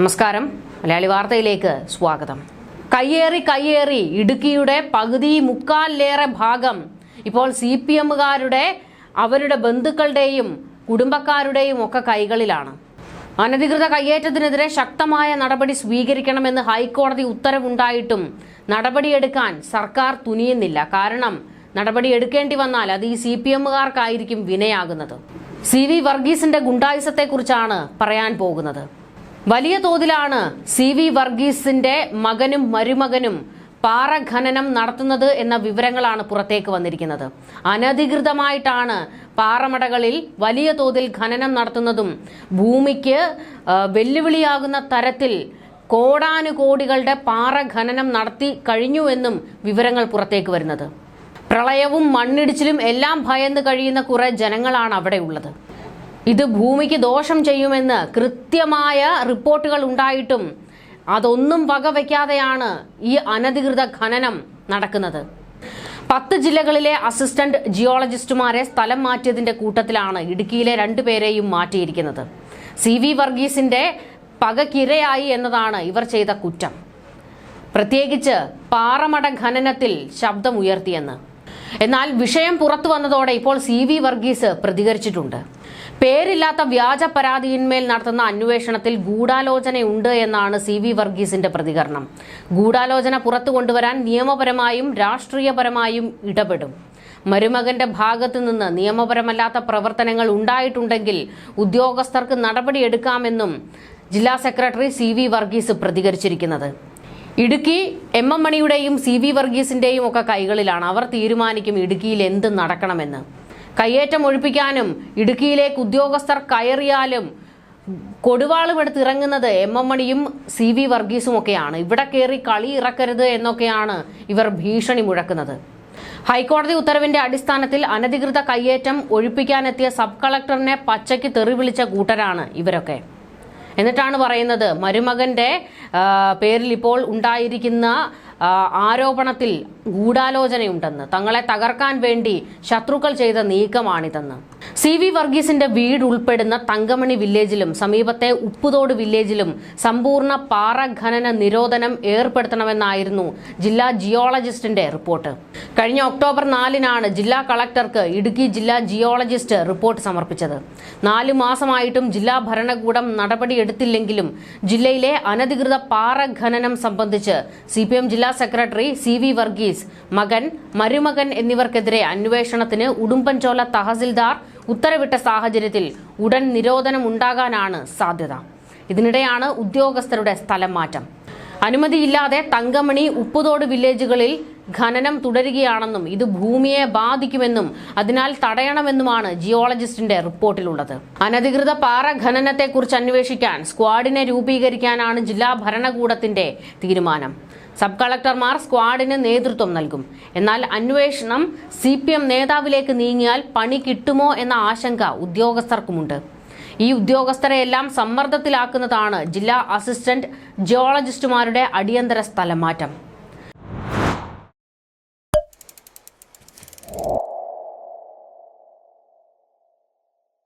നമസ്കാരം. മലയാളി വാർത്തയിലേക്ക് സ്വാഗതം. കയ്യേറി കയ്യേറി ഇടുക്കിയുടെ പകുതി മുക്കാലിലേറെ ഭാഗം ഇപ്പോൾ സി പി എമ്മുകാരുടെ അവരുടെ ബന്ധുക്കളുടെയും കുടുംബക്കാരുടെയും ഒക്കെ കൈകളിലാണ്. അനധികൃത കയ്യേറ്റത്തിനെതിരെ ശക്തമായ നടപടി സ്വീകരിക്കണമെന്ന് ഹൈക്കോടതി ഉത്തരവുണ്ടായിട്ടും നടപടിയെടുക്കാൻ സർക്കാർ തുനിയുന്നില്ല. കാരണം നടപടി എടുക്കേണ്ടി വന്നാൽ അത് ഈ സി പി എമ്മുകാർക്കായിരിക്കും വിനയാകുന്നത്. സി വി വർഗീസിന്റെ ഗുണ്ടായുസത്തെക്കുറിച്ചാണ് പറയാൻ പോകുന്നത്. വലിയ തോതിലാണ് സി വി വർഗീസിന്റെ മകനും മരുമകനും പാറ ഖനനം നടത്തുന്നത് എന്ന വിവരങ്ങളാണ് പുറത്തേക്ക് വന്നിരിക്കുന്നത്. അനധികൃതമായിട്ടാണ് പാറമടകളിൽ വലിയ തോതിൽ ഖനനം നടത്തുന്നതും ഭൂമിക്ക് വെല്ലുവിളിയാകുന്ന തരത്തിൽ കോടാനുകോടികളുടെ പാറ ഖനനം നടത്തി കഴിഞ്ഞു എന്നും വിവരങ്ങൾ പുറത്തേക്ക് വരുന്നത്. പ്രളയവും മണ്ണിടിച്ചിലും എല്ലാം ഭയന്ന് കഴിയുന്ന കുറെ ജനങ്ങളാണ് അവിടെ ഉള്ളത്. ഇത് ഭൂമിക്ക് ദോഷം ചെയ്യുമെന്ന് കൃത്യമായ റിപ്പോർട്ടുകൾ ഉണ്ടായിട്ടും അതൊന്നും വകവയ്ക്കാതെയാണ് ഈ അനധികൃത ഖനനം നടക്കുന്നത്. പത്ത് ജില്ലകളിലെ അസിസ്റ്റന്റ് ജിയോളജിസ്റ്റുമാരെ സ്ഥലം മാറ്റിയതിന്റെ കൂട്ടത്തിലാണ് ഇടുക്കിയിലെ രണ്ടുപേരെയും മാറ്റിയിരിക്കുന്നത്. സി വി വർഗീസിന്റെ പകക്കിരയായി എന്നതാണ് ഇവർ ചെയ്ത കുറ്റം. പ്രത്യേകിച്ച് പാറമട ഖനനത്തിൽ ശബ്ദമുയർത്തിയെന്ന്. എന്നാൽ വിഷയം പുറത്തു വന്നതോടെ ഇപ്പോൾ സി വി വർഗീസ് പ്രതികരിച്ചിട്ടുണ്ട്. പേരില്ലാത്ത വ്യാജ പരാതിയിന്മേൽ നടത്തുന്ന അന്വേഷണത്തിൽ ഗൂഢാലോചനയുണ്ട് എന്നാണ് സി വി വർഗീസിന്റെ പ്രതികരണം. ഗൂഢാലോചന പുറത്തു കൊണ്ടുവരാൻ നിയമപരമായും രാഷ്ട്രീയപരമായും ഇടപെടും. മരുമകന്റെ ഭാഗത്തു നിന്ന് നിയമപരമല്ലാത്ത പ്രവർത്തനങ്ങൾ ഉണ്ടായിട്ടുണ്ടെങ്കിൽ ഉദ്യോഗസ്ഥർക്ക് നടപടിയെടുക്കാമെന്നും ജില്ലാ സെക്രട്ടറി സി വി വർഗീസ് പ്രതികരിച്ചിരിക്കുന്നത്. ഇടുക്കി എം എം മണിയുടെയും സി വി വർഗീസിന്റെയും ഒക്കെ കൈകളിലാണ് അവർ തീരുമാനിക്കും ഇടുക്കിയിൽ എന്ത് നടക്കണമെന്ന്. കയ്യേറ്റം ഒഴിപ്പിക്കാനും ഇടുക്കിയിലേക്ക് ഉദ്യോഗസ്ഥർ കയറിയാലും കൊടുവാളും എടുത്ത് ഇറങ്ങുന്നത് എം എം മണിയും സി വി വർഗീസും ഒക്കെയാണ്. ഇവിടെ കയറി കളി ഇറക്കരുത് എന്നൊക്കെയാണ് ഇവർ ഭീഷണി മുഴക്കുന്നത്. ഹൈക്കോടതി ഉത്തരവിന്റെ അടിസ്ഥാനത്തിൽ അനധികൃത കയ്യേറ്റം ഒഴിപ്പിക്കാനെത്തിയ സബ് കളക്ടറിനെ പച്ചയ്ക്ക് തെറി വിളിച്ച കൂട്ടരാണ് ഇവരൊക്കെ. എന്നിട്ടാണ് പറയുന്നത്. മരുമകന്റെ പേരിൽ ഇപ്പോൾ ഉണ്ടായിരിക്കുന്ന ആരോപണത്തിൽ ഗൂഢാലോചനയുണ്ടെന്ന് തങ്ങളെ തകർക്കാൻ വേണ്ടി ശത്രുക്കൾ ചെയ്ത നീക്കമാണിതെന്ന്. സി വി വർഗീസിന്റെ വീട് ഉൾപ്പെടുന്ന തങ്കമണി വില്ലേജിലും സമീപത്തെ ഉപ്പുതോട് വില്ലേജിലും സമ്പൂർണ പാറ ഖനന നിരോധനം ഏർപ്പെടുത്തണമെന്നായിരുന്നു ജില്ലാ ജിയോളജിസ്റ്റിന്റെ റിപ്പോർട്ട്. കഴിഞ്ഞ ഒക്ടോബർ നാലിനാണ് ജില്ലാ കളക്ടർക്ക് ഇടുക്കി ജില്ലാ ജിയോളജിസ്റ്റ് റിപ്പോർട്ട് സമർപ്പിച്ചത്. നാലു മാസമായിട്ടും ജില്ലാ ഭരണകൂടം നടപടിയെടുത്തില്ലെങ്കിലും ജില്ലയിലെ അനധികൃത പാറ ഖനനം സംബന്ധിച്ച് സി എം ജില്ലാ സെക്രട്ടറി സി വി വർഗീസ് മകൻ മരുമകൻ എന്നിവർക്കെതിരെ അന്വേഷണത്തിന് ഉടുമ്പൻചോല തഹസിൽദാർ ഉത്തരവിട്ട സാഹചര്യത്തിൽ ഉടൻ നിരോധനം ഉണ്ടാകാനാണ് സാധ്യത. ഇതിനിടെയാണ് ഉദ്യോഗസ്ഥരുടെ സ്ഥലം മാറ്റം. അനുമതിയില്ലാതെ തങ്കമണി ഉപ്പുതോട് വില്ലേജുകളിൽ ഖനനം തുടരുകയാണെന്നും ഇത് ഭൂമിയെ ബാധിക്കുമെന്നും അതിനാൽ തടയണമെന്നുമാണ് ജിയോളജിസ്റ്റിന്റെ റിപ്പോർട്ടിലുള്ളത്. അനധികൃത പാറ ഖനനത്തെക്കുറിച്ച് അന്വേഷിക്കാൻ സ്ക്വാഡിനെ രൂപീകരിക്കാനാണ് ജില്ലാ ഭരണകൂടത്തിന്റെ തീരുമാനം. സബ് കളക്ടർമാർ സ്ക്വാഡിന് നേതൃത്വം നൽകും. എന്നാൽ അന്വേഷണം സി പി എം നേതാവിലേക്ക് നീങ്ങിയാൽ പണി കിട്ടുമോ എന്ന ആശങ്ക ഉദ്യോഗസ്ഥർക്കുമുണ്ട്. ഈ ഉദ്യോഗസ്ഥരെയെല്ലാം സമ്മർദ്ദത്തിലാക്കുന്നതാണ് ജില്ലാ അസിസ്റ്റന്റ് ജിയോളജിസ്റ്റുമാരുടെ അടിയന്തര സ്ഥലം മാറ്റം